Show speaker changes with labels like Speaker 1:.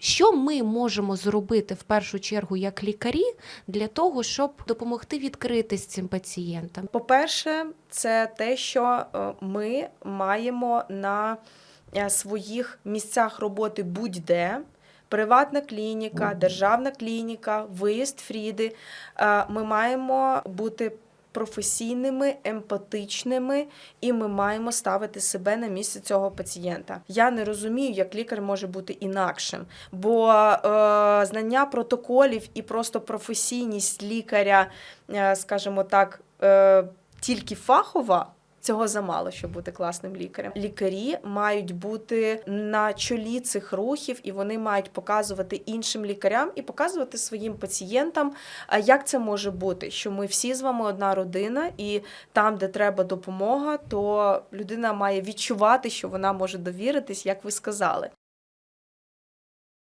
Speaker 1: Що ми можемо зробити в першу чергу як лікарі для того, щоб допомогти відкритись цим пацієнтам?
Speaker 2: По-перше, це те, що е, ми маємо на е, своїх місцях роботи будь-де. Приватна клініка, державна клініка, виїзд Фріди. Е, Ми маємо бути професійними, емпатичними, і ми маємо ставити себе на місце цього пацієнта. Я не розумію, як лікар може бути інакшим, бо е, знання протоколів і просто професійність лікаря, е, скажімо так, е, тільки фахова. Цього замало, щоб бути класним лікарем. Лікарі мають бути на чолі цих рухів, і вони мають показувати іншим лікарям і показувати своїм пацієнтам, як це може бути, що ми всі з вами одна родина, і там, де треба допомога, то людина має відчувати, що вона може довіритись, як ви сказали.